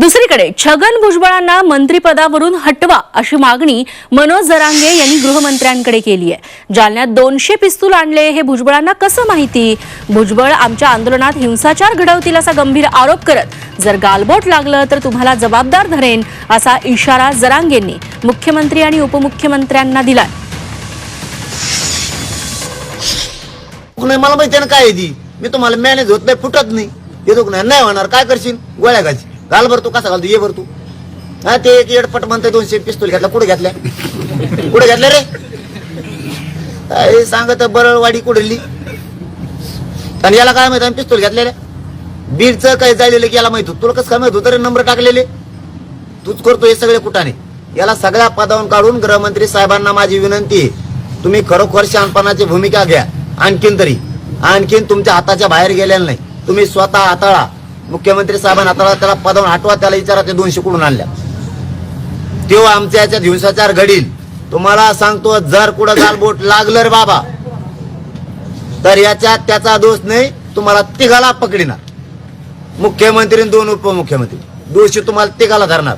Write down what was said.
दुसरीकडे छगन भुजबळांना मंत्रिपदावरून हटवा अशी मागणी मनोज जरांगे यांनी गृहमंत्र्यांकडे केली आहे. जालन्यात दोनशे पिस्तूल आणले हे भुजबळांना कसं माहिती? भुजबळ आमच्या आंदोलनात हिंसाचार घडवतील असा गंभीर आरोप करत जर गालबोट लागलं तर तुम्हाला जबाबदार धरेन असा इशारा जरांगेंनी मुख्यमंत्री आणि उपमुख्यमंत्र्यांना दिलाय. मला माहिती आहे ना काय ती. मी तुम्हाला मॅनेज होत नाही फुटत नाही. येतो नाही नाही होणार. काय करशील? गोळ्या घालशील घाल भर तू कसा घालतो? ये भर तू. हा ते एक एडपट म्हणते दोनशे पिस्तूल घेतला कुठे घेतल्या? कुठे घेतल्या रे? काय सांगत बरळवाडी कुठली आणि याला काय माहीत पिस्तूल घेतलेल्या? बीडचं काय जायलेलं की याला माहीत होत? तुला कसं काय माहीत होतं रे नंबर टाकलेले? तूच करतो हे सगळे कुठाने. याला सगळ्या पदावरून काढून गृहमंत्री साहेबांना माझी विनंती आहे. तुम्ही खरोखर शहाणपणाची भूमिका घ्या. आणखीन तरी. आणखीन तुमच्या हाताच्या बाहेर गेलेलं नाही. तुम्ही स्वतः हाताळा. मुख्यमंत्री साहेबांना हाताळा त्याला पदावर हटवा त्याला विचारा ते दोनशे कुठून आणल्या? तेव्हा आमच्या याच्यात हिंसाचार घडील. तुम्हाला सांगतो जर कुठं गालबोट लागलं रे बाबा तर याच्यात त्याचा दोष नाही तुम्हाला तिघाला पकडिणार मुख्यमंत्री दोन उपमुख्यमंत्री. दोषी तुम्हाला तिघाला धरणार.